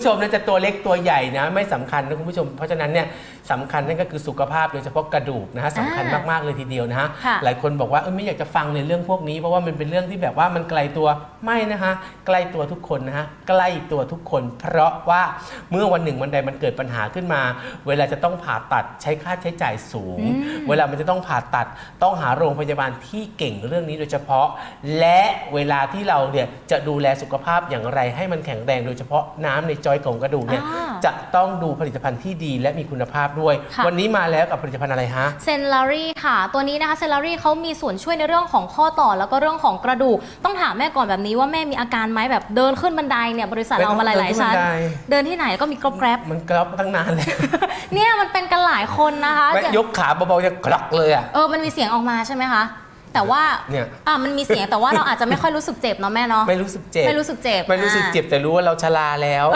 ผู้ชมนะจะตัวเล็กตัวใหญ่นะไม่สำคัญนะคุณผู้ชมเพราะฉะนั้นเนี่ย สำคัญนั่นก็คือสุขภาพโดยเฉพาะกระดูกนะฮะสำคัญอ่ามากๆเลยทีเดียวนะฮะค่ะหลายคนบอกว่าเออไม่อยากจะฟังในเรื่องพวกนี้เพราะว่ามันเป็นเรื่องที่แบบว่ามันไกลตัวไม่นะคะใกล้ตัวทุกคนนะฮะใกล้ตัวทุกคน เพราะว่าเมื่อวันหนึ่งวันใดมันเกิดปัญหาขึ้นมา เวลาจะต้องผ่าตัดใช้ค่าใช้จ่ายสูงอืมเวลามันจะต้องผ่าตัดต้องหาโรงพยาบาลที่เก่งเรื่องนี้โดยเฉพาะ และเวลาที่เราเนี่ยจะดูแลสุขภาพอย่างไร ให้มันแข็งแรงโดยเฉพาะน้ำในจอยของกระดูกเนี่ยอ่า จะต้องดูผลิตภัณฑ์ที่ดีและมีคุณภาพด้วย ค่ะ วันนี้มาแล้วกับผลิตภัณฑ์อะไรฮะ เซนลารีค่ะ ตัวนี้นะคะเซนลารีเขามีส่วนช่วยในเรื่องของข้อต่อแล้วก็เรื่องของกระดูก ต้องถามแม่ก่อนแบบนี้ว่าแม่มีอาการไหมแบบเดินขึ้นบันไดเนี่ยบริษัทเรามาหลายๆชั้น เดินขึ้นบันได เดินที่ไหนก็มีกรอบแกรบมันกรอบตั้งนานแล้วเนี่ยมันเป็นกันหลายคนนะคะแม่ยกขาเบาๆจะกรอกเลยอะ เออมันมีเสียงออกมาใช่ไหมคะ แต่ว่าเนี่ย อะมันมีเสียงแต่ว่าเราอาจจะไม่ค่อยรู้สึกเจ็บเนาะแม่เนาะ ไม่รู้สึกเจ็บไม่รู้สึกเจ็บไม่รู้สึกอ่าเจ็บแต่รู้ว่าเราชราแล้ว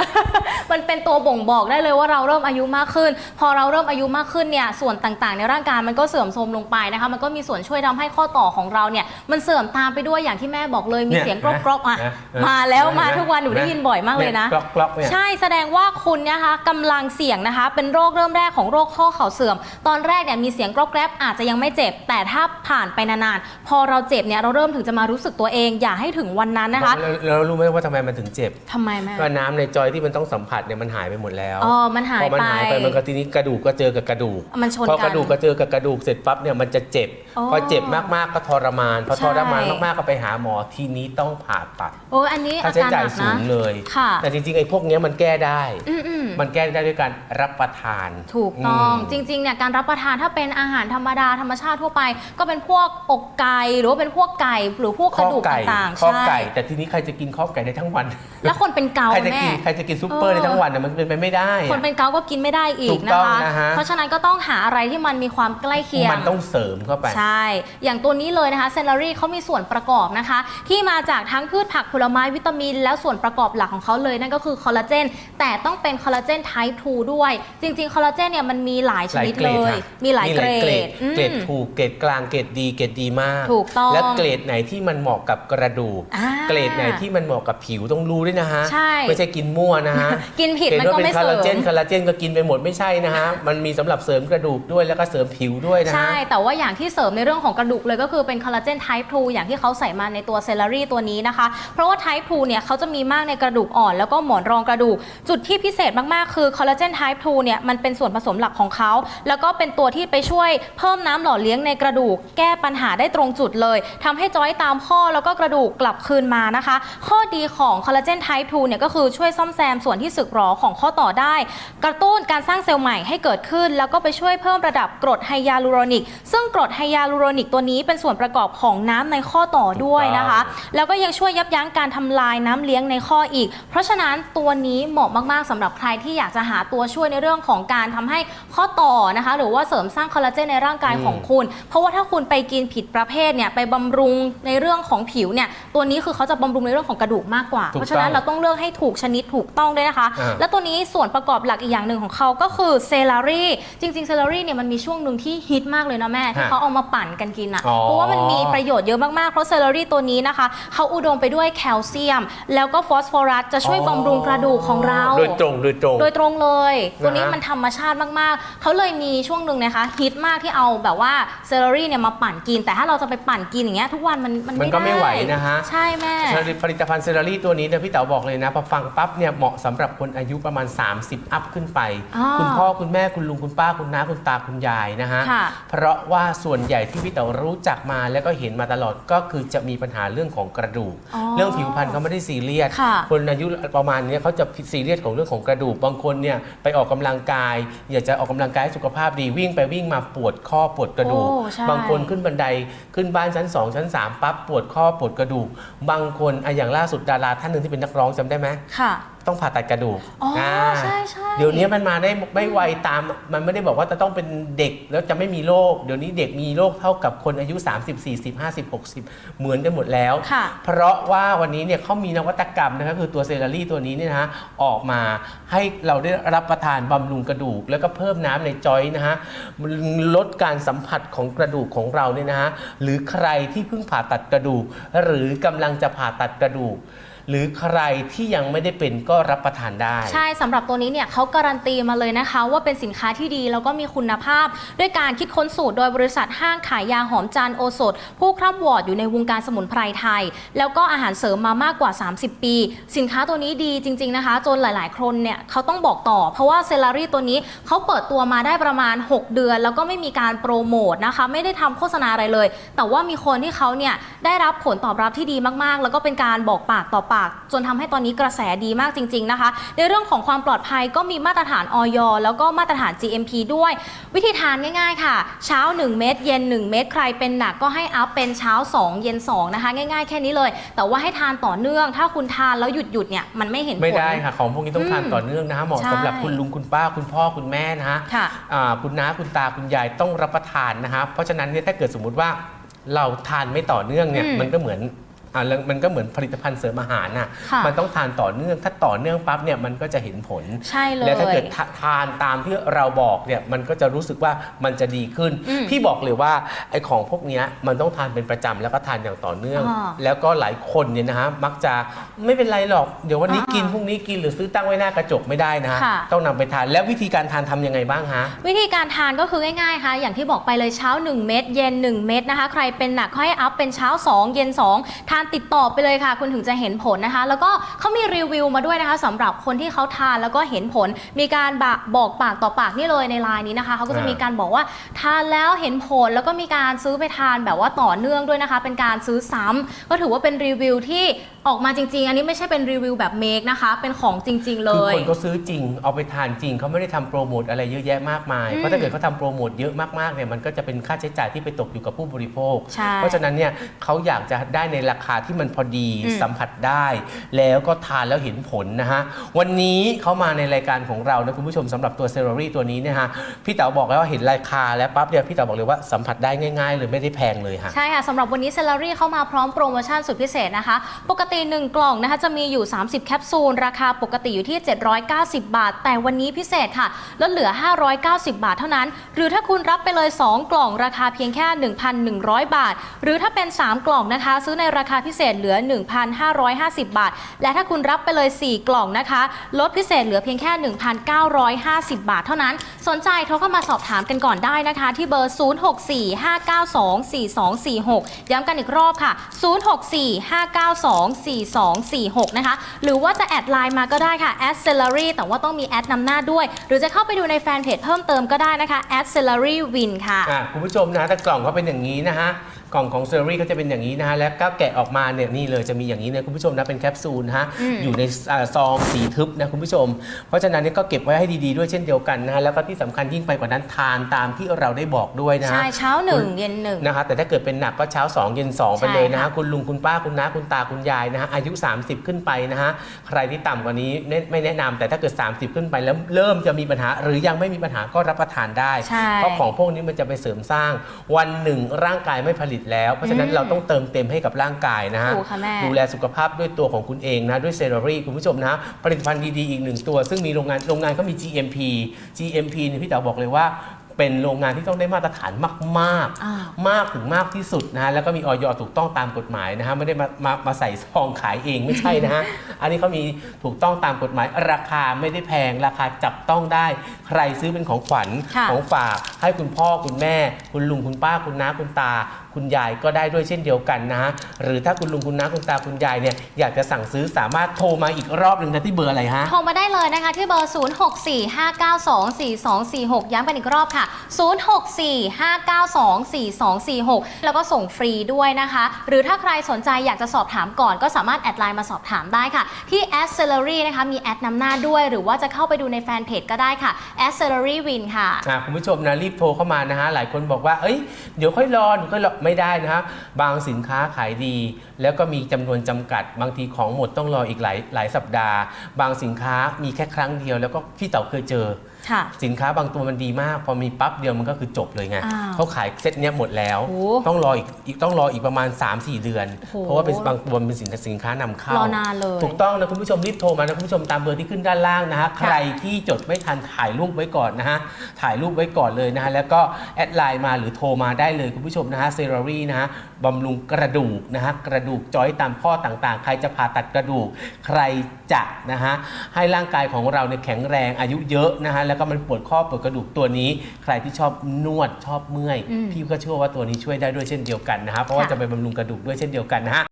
มันเป็นตัวบ่งบอกได้เลยว่าเราเริ่มอายุมากขึ้น พอเราเริ่มอายุมากขึ้นเนี่ยส่วนต่างๆ ในร่างกายมันก็เสื่อมโทรมลงไปนะคะมันก็มีส่วนช่วยทำให้ข้อต่อของเราเนี่ยมันเสื่อมตามไปด้วยอย่างที่แม่บอกเลยมีเนี่ยเสียงกรอบกรอบๆอะนะนะมาแล้วนะมาทุกวันหนูได้ยินบ่อยมากเลยนะกรอกกรอกเนี่ย ใช่แสดงว่าคุณนะคะกำลังเสี่ยงนะคะ เป็นโรคเริ่มแรกของโรคข้อเข่าเสื่อม ตอนแรกเนี่ยมีเสียงกรอบแกรบอาจจะยังไม่เจ็บ แต่ถ้าผ่านไปนานๆพอเราเจ็บเนี่ยเราเริ่มถึงจะมารู้สึกตัวเอง อย่าให้ถึงวันนั้นนะคะ แล้วแล้วรู้ไหมว่าทำไมมันถึงเจ็บ ทำไมแม่ ก็น้ำในจอยที่มันต้องสัมผัสเนี่ยมันหายไปหมดแล้วอ๋อมันหายพอมันไปหายไปมันก็ทีนี้กระดูกก็เจอกับกระดูกมันชนพอกันกระดูกก็เจอกับกระดูกเสร็จปั๊บเนี่ยมันจะเจ็บอ๋อพอเจ็บมากๆก็ทรมานพอใช่ ทรมานมากๆก็ไปหาหมอทีนี้ต้องผ่าตัดโอ้ยอันนี้ค่าอาใช้การหจ่ายนักสูนะงเลย ค่ะ แต่จริงๆไอ้พวกเนี้ยมันแก้ได้ อืมอืม มันแก้ได้ด้วยการรับประทาน ถูกต้องมจริงๆเนี่ยการรับประทานถ้าเป็นอาหารธรรมดาธรรมชาติทั่วไป ก็เป็นพวกอกไก่หรือว่าเป็นพวกไก่หรือพวกกข้อระดูกไก่ต่างๆข้อใช่ ไก่ แต่ทีนี้ใครจะกินข้อไก่ได้ทั้งวันแล้วคนเป็นเกาใครจะแม่ กินใครจะกินซุปเปอร์เออได้ทั้งวันน่ะมันเป็นไปไม่ได้อะ คนเป็นเกาก็กินไม่ได้อีถูกกนะต้องคะ นะฮะ เพราะฉะนั้นก็ต้องหาอะไรที่มันมีความใกล้เคียง มันต้องเสริมเข้าไป ใช่ อย่างตัวนี้เลยนะคะเซนลารี่เขามีส่วนประกอบนะคะ ที่มาจากทั้งพืชผักผลไม้วิตามิน แล้วส่วนประกอบหลักของเขาเลยนั่นก็คือคอลลาเจน แต่ต้องเป็นคอลลาเจนไทป์2ด้วย จริงๆ คอลลาเจนเนี่ยมันมีหลายชนิดหลายเกรเลดยค่ะมีหลายเกรเกรดดอืม เกรดถูกเกรดกลางเกรดดีเกรดดีมาก ถูกต้องและเกรดไหนที่มันเหมาะกับกระดูก อ่าเกรดไหนที่มันเหมาะกับผิวต้องรู้ด้วยนะฮะ ใช่ไม่ใช่กินมั่วนะฮะกินผิดเห็นมันว่าก็เป็นไม่คอลเสริลาเจนมคอลลาเจนก็กินไปหมดไม่ใช่นะฮะ มันมีสำหรับเสริมกระดูกด้วยแล้วก็เสริมผิวด้วยนะใช่ฮะแต่ว่าอย่างที่เสริมในเรื่องของกระดูกเลยก็คือเป็นคอลลาเจน type 2อย่างที่เขาใส่มาในตัวเซลลารีตัวนี้นะคะ เพราะว่า type 2เนี่ยเขาจะมีมากในกระดูกอ่อนแล้วก็หมอนรองกระดูก จุดที่พิเศษมาก ๆ คือคอลลาเจน type 2เนี่ยมันเป็นส่วนผสมหลักของเขา แล้วก็เป็นตัวที่ไปช่วยเพิ่มน้ำหล่อเลี้ยงในกระดูก แก้ปัญหาได้ตรงจุดเลยทำให้จอยตามข้อแล้วก็กระดูกกลับคืนมานะคะ ข้อดีของคอลลาเจน type 2เนี่ยก็คือช่วยซ่อมแซมส่วนที่สึกหรอของข้อต่อได้ กระตุ้นการสร้างเซลล์ใหม่ให้เกิดขึ้น แล้วก็ไปช่วยเพิ่มระดับกรดไฮยาลูโรนิก ซึ่งกรดไฮยาลูโรนิกตัวนี้เป็นส่วนประกอบของน้ำในข้อต่อด้วยนะคะ แล้วก็ยังช่วยยับยั้งการทำลายน้ำเลี้ยงในข้ออีก เพราะฉะนั้นตัวนี้เหมาะมากๆสำหรับใครที่อยากจะหาตัวช่วยในเรื่องของการทำให้ข้อต่อนะคะ หรือว่าเสริมสร้างคอลลาเจนในร่างกายของคุณ เพราะว่าถ้าคุณไปกินผิดประเภทเนี่ยไปบำรุงในเรื่องของผิวเนี่ยตัวนี้คือเขาจะบำรุงในเรื่องของกระดูกมากกว่า ถูกเพราะฉะนั้นต้องเราต้องเลือกให้ถูกชนิดถูกต้องด้วยนะคะ อ่า และตัวนี้ส่วนประกอบหลักอีกอย่างหนึ่งของเขาก็คือเซลารีจริงๆเซลารีเนี่ยมันมีช่วงหนึ่งที่ฮิตมากเลยนะแม่ที่ฮะเขาเอามาปั่นกันกินอะอ๋อ เพราะว่ามันมีประโยชน์เยอะมากๆเพราะเซลารีตัวนี้นะคะเขาอุดมไปด้วยแคลเซียม แล้วก็ฟอสฟอรัสจะช่วยบำรุงกระดูกของเรา โดยตรงโดยตรง โดยตรงเลยตัวนี้นะฮะมันธรรมชาติมาก ๆ เขาเลยมีช่วงหนึ่งนะคะฮิตมากที่เอาแบบว่าเซลารีเนี่ยมาปั่นกิน แต่ถ้าเราจะไปปั่นกินอย่างเงี้ยทุกวันมันมันมันก็ไม่ไหวด้นะฮะ ใช่แม่ ผลิตภัณฑ์เซรารี่ตัวนี้เนี่ยพี่เต๋อบอกเลยนะพอฟังปั๊บเนี่ยเหมาะสำหรับคนอายุประมาณ 30 อัพขึ้นไป อ่าคุณพ่อคุณแม่คุณลุงคุณป้าคุณน้าคุณตาคุณยายนะฮะ ค่ะเพราะว่าส่วนใหญ่ที่พี่เต๋อรู้จักมาแล้วก็เห็นมาตลอดก็คือจะมีปัญหาเรื่องของกระดูก อ๋อเรื่องผิวพรรณเขาไม่ได้ซีเรียสค่ะ คนอายุประมาณเนี้ยเขาจะซีเรียสของเรื่องของกระดูกบางคนเนี่ยไปออกกำลังกาย อยากจะออกกำลังกายให้สุขภาพดีวิ่งไปวิ่งมาปวดข้อปวดกระดูกโอ้ใช่ บางคนขึ้นบันไดขึ้นบ้านชั้น 2 ชั้น 3 ปั๊บปวดข้อปวดกระดูก บางคนอะอย่างล่าสุดดาราท่านหนึ่งที่เป็นนักร้องจำได้ไหมค่ะ ต้องผ่าตัดกระดูกอ๋ออ่าใช่ใช่ เดี๋ยวนี้มันมาได้ไม่ไวตาม มันไม่ได้บอกว่าจะต้องเป็นเด็กแล้วจะไม่มีโรค เดี๋ยวนี้เด็กมีโรคเท่ากับคนอายุ 30 40 50 60 เหมือนกันหมดแล้ว ค่ะเพราะว่าวันนี้เนี่ยเขามีนวัตกรรมนะครับคือตัวเซรารี่ตัวนี้เนี่ยนะฮะออกมาให้เราได้รับประทานบำรุงกระดูก แล้วก็เพิ่มน้ำในจอยนะฮะมันลดการสัมผัสของกระดูกของเราเนี่ยนะฮะหรือใครที่เพิ่งผ่าตัดกระดูก หรือกำลังจะผ่าตัดกระดูก หรือใครที่ยังไม่ได้เป็นก็รับประทานได้ ใช่สำหรับตัวนี้เนี่ยเขาการันตีมาเลยนะคะ ว่าเป็นสินค้าที่ดีแล้วก็มีคุณภาพ ด้วยการคิดค้นสูตรโดยบริษัทห้างขายยาหอมจันโอสถ ผู้คร่ำวอดอยู่ในวงการสมุนไพรไทย แล้วก็อาหารเสริมมามากกว่า 30 ปี สินค้าตัวนี้ดีจริง ๆนะคะ จนหลาย ๆ คนเนี่ยเขาต้องบอกต่อ เพราะว่าเซลารี่ตัวนี้เขาเปิดตัวมาได้ประมาณ 6 เดือน แล้วก็ไม่มีการโปรโมทนะคะไม่ได้ทำโฆษณาอะไรเลย แต่ว่ามีคนที่เขาเนี่ยได้รับผลตอบรับที่ดีมากๆ แล้วก็เป็นการบอกปากต่อปาก จนทำให้ตอนนี้กระแสดีมากจริง ๆนะคะ ในเรื่องของความปลอดภัยก็มีมาตรฐานออยแล้วก็มาตรฐาน GMP ด้วย วิธีทานง่ายๆค่ะ เช้า 1 เม็ดเย็น 1 เม็ดใครเป็นหนักก็ให้อัพเป็นเช้า 2 เย็น 2 นะคะ ง่ายๆ แค่นี้เลย แต่ว่าให้ทานต่อเนื่อง ถ้าคุณทานแล้วหยุดหยุดๆเนี่ยมันไม่เห็นผลไม่ได้ค่ะของพวกนี้ต้องทานอืมต่อเนื่องนะฮะเหมาะใช่สำหรับคุณลุงคุณป้าคุณพ่อคุณแม่นะฮะค่ะอ่าคุณน้าคุณตาคุณยายต้องรับประทานนะฮะเพราะฉะนั้นเนี่ยถ้าเกิดสมมุติว่าเราทานไม่ต่อเนื่องเนี่ยอืมมันก็เหมือน อ่าแล้วมันก็เหมือนผลิตภัณฑ์เสริมอาหารน่ะค่ะ มันต้องทานต่อเนื่องถ้าต่อเนื่องปั๊บเนี่ยมันก็จะเห็นผล ใช่เลย แล้วถ้าเกิดทาทานตามที่เราบอกเนี่ยมันก็จะรู้สึกว่ามันจะดีขึ้น อืมพี่บอกเลยว่าไอ้ของพวกเนี้ยมันต้องทานเป็นประจำแล้วก็ทานอย่างต่อเนื่อง อ่าแล้วก็หลายคนเนี่ยนะฮะมักจะไม่เป็นไรหรอกเดี๋ยววันนี้อ่ากิกินพรุ่งนี้กินหรือซื้อตั้งไว้หน้ากระจกไม่ได้นะฮะค่ะ ต้องนำไปทานแล้ววิธีการทานทำยังไงบ้างฮะ วิธีการทานก็คือง่ายๆ ค่ะ อย่างที่บอกไปเลยเช้า 1 เม็ดเย็น 1 เม็ดนะคะ ใครเป็นหนักก็ให้อัพเป็นเช้า 2 เย็น 2 ทานติดต่อไปเลยค่ะ คุณถึงจะเห็นผลนะคะ แล้วก็เขามีรีวิวมาด้วยนะคะสำหรับคนที่เขาทานแล้วก็เห็นผล มีการบะบอกปากต่อปากนี่เลยในไลน์นี้นะคะเขาก็จะอ่ามีมีการบอกว่าทานแล้วเห็นผลแล้วก็มีการซื้อไปทานแบบว่าต่อเนื่องด้วยนะคะ เป็นการซื้อซ้ำก็ถือว่าเป็นรีวิวที่ออกมาจริง ๆ อันนี้ไม่ใช่เป็นรีวิวแบบเมคนะคะ เป็นของจริง ๆ เลคือยคนก็ซื้อจริง เอาไปทานจริงเขาไม่ได้ทำโปรโมทอะไรเยอะแยะมากมายอืมเพราะถ้าเกิดเขาทำโปรโมทเยอะมากๆเนี่ยมันก็จะเป็นค่าใช้จ่ายที่ไปตกอยู่กับผู้บริโภคใช่เพราะฉะนั้นเนี่ยเขาอยากจะได้ในราคาที่มันพอดีอืมสัมผัสได้ แล้วก็ทานแล้วเห็นผลนะฮะ วันนี้เขามาในรายการของเรานะคุณผู้ชมสำหรับตัวเซรั่รี่ตัวนี้เนี่ยฮะ พี่เต๋าบอกแล้วว่าเห็นราคาแล้วปั๊บเนี่ยพี่เต๋าบอกเลยว่าสัมผัสได้ง่ายๆเลยไม่ได้แพงเลยฮะ ใช่ค่ะสำหรับวันนี้เซลลารี่เข้ามาพร้อมโปรโมชั่นสุดพิเศษนะคะ ปกติ 1 กล่องนะคะจะมีอยู่ 30 แคปซูล ราคาปกติอยู่ที่ 790 บาท แต่วันนี้พิเศษค่ะลดเหลือ 590 บาทเท่านั้น หรือถ้าคุณรับไปเลย 2 กล่องราคาเพียงแค่ 1,100 บาท หรือถ้าเป็น 3 กล่องนะคะ ซื้อในราคาพิเศษเหลือ 1,550 บาท และถ้าคุณรับไปเลย 4 กล่องนะคะ ลดพิเศษเหลือเพียงแค่ 1,950 บาทเท่านั้น สนใจโทรเข้ามาสอบถามกันก่อนได้นะคะ ที่เบอร์ 0645924246 ย้ำกันอีกรอบค่ะ 0645924246 นะคะ หรือว่าจะแอดไลน์มาก็ได้ค่ะ a d celery แต่ว่าต้องมีแอดนำหน้าด้วย หรือจะเข้าไปดูในแฟนเพจเพิ่มเติมก็ได้นะคะ a d celery win ค่ะ อะคุณผู้ชมนะถ้ากล่องเขาเป็นอย่างนี้นะฮะ กล่องของเซอรี่เขาจะเป็นอย่างนี้นะฮะแล้วก็แกะออกมาเนี่ยนี่เลยจะมีอย่างนี้นะคุณผู้ชมนะเป็นแคปซูลนะฮะอืมอยู่ในอ่าซองสีทึบนะคุณผู้ชม เพราะฉะนั้นเนี่ยก็เก็บไว้ให้ดีๆด้วยเช่นเดียวกันนะฮะแล้วก็ที่สำคัญยิ่งไปกว่านั้นทานตามที่เราได้บอกด้วยนะฮะ ใช่เช้า1เย็น1นะคะแต่ถ้าเกิดเป็นหนักก็เช้า 2 เย็น 2 ไปเลยใช่นะค่ะฮะคุณลุงคุณป้าคุณน้าคุณตาคุณยายนะฮะอายุ 30 ขึ้นไปนะฮะใครที่ต่ำกว่านี้ไม่ไม่แนะนำแต่ถ้าเกิด 30 ขึ้นไปแล้วเริ่มจะมีปัญหา หรือยังไม่มีปัญหาก็รับประทานได้ ใช่ เพราะของพวกนี้มันจะไปเสริมสร้างวันหนึ่งร่างกายไม่ผลิตแล้ว เพราะฉะนั้นอืมเราต้องเติมเต็มให้กับร่างกายนะฮะถูกค่ะแม่ดูแลสุขภาพด้วยตัวของคุณเองนะ ด้วยเซรั่รี่คุณผู้ชมนะผลิตภัณฑ์ดีๆ อีกหนึ่งตัว ซึ่งมีโรงงานโรงงานก็มี GMP GMP เนี่ยพี่เต๋อบอกเลยว่าเป็นโรงงานที่ต้องได้มาตรฐานมากอ่าๆมากถึงมากที่สุดนะฮะแล้วก็มีออยถูกต้องตามกฎหมายนะฮะไม่ได้มามามาใส่ซองขายเองไม่ใช่นะฮะอันนี้เขามีถูกต้องตามกฎหมาย ราคาไม่ได้แพงราคาจับต้องได้ ใครซื้อเป็นของขวัญค่ะของฝาก ให้คุณพ่อคุณแม่ คุณลุงคุณป้าคุณน้าคุณตา คุณยายก็ได้ด้วยเช่นเดียวกันนะฮะหรือถ้าคุณลุงคุณน้าคุณตาคุณยายเนี่ยอยากจะสั่งซื้อสามารถโทรมาอีกรอบหนึ่งนะที่เบอร์อะไรฮะ โทรมาได้เลยนะคะที่เบอร์ 0645924246 ย้ำกันอีกรอบค่ะ 0645924246 แล้วก็ส่งฟรีด้วยนะคะ หรือถ้าใครสนใจอยากจะสอบถามก่อน ก็สามารถแอดไลน์มาสอบถามได้ค่ะ ที่ a d c e l e r y นะคะมีแอดนำหน้าด้วย หรือว่าจะเข้าไปดูในแฟนเพจก็ได้ค่ะ a d c e l e r y Win ค่ะ อะคุณผู้ชมนะรีบโทรเข้ามานะฮะหลายคนบอกว่าเอ้ยเดี๋ยวค่อยรอเดี๋ยวค่อยรอไม่ได้นะฮะบางสินค้าขายดี แล้วก็มีจำนวนจำกัด บางทีของหมดต้องรออีกหลายหลายสัปดาห์ บางสินค้ามีแค่ครั้งเดียว แล้วก็พี่เต๋าเคยเจอ สินค้าบางตัวมันดีมาก พอมีปั๊บเดียวมันก็คือจบเลยไงอ้าวเขาขายเซตเนี้ยหมดแล้วโอ้ต้องรออีกอีกต้องรออีกประมาณ 3-4 เดือนโอ้โหเพราะว่าเป็นบางตัวมันเป็นสินสินค้านำเข้ารอนานเลยถูกต้องนะคุณผู้ชมรีบโทรมานะคุณผู้ชมตามเบอร์ที่ขึ้นด้านล่างนะฮะใครที่จดไม่ทันถ่ายรูปไว้ก่อนนะฮะถ่ายรูปไว้ก่อนเลยนะฮะแล้วก็แอดไลน์มาหรือโทรมาได้เลยคุณผู้ชมนะฮะเซรลลี่นะฮะบำรุงกระดูกนะฮะกระดูกจอยตามข้อต่างๆ ใครจะผ่าตัดกระดูก ใครจะนะฮะให้ร่างกายของเราเนี่ยแข็งแรงอายุเยอะนะฮะแล้วก็มันปวดข้อปวดกระดูกตัวนี้ ใครที่ชอบนวดชอบเมื่อยอืมพี่ก็เชื่อว่าตัวนี้ช่วยได้ด้วยเช่นเดียวกันนะฮะเพราะว่าค่ะจะไปบำรุงกระดูกด้วยเช่นเดียวกันนะฮะ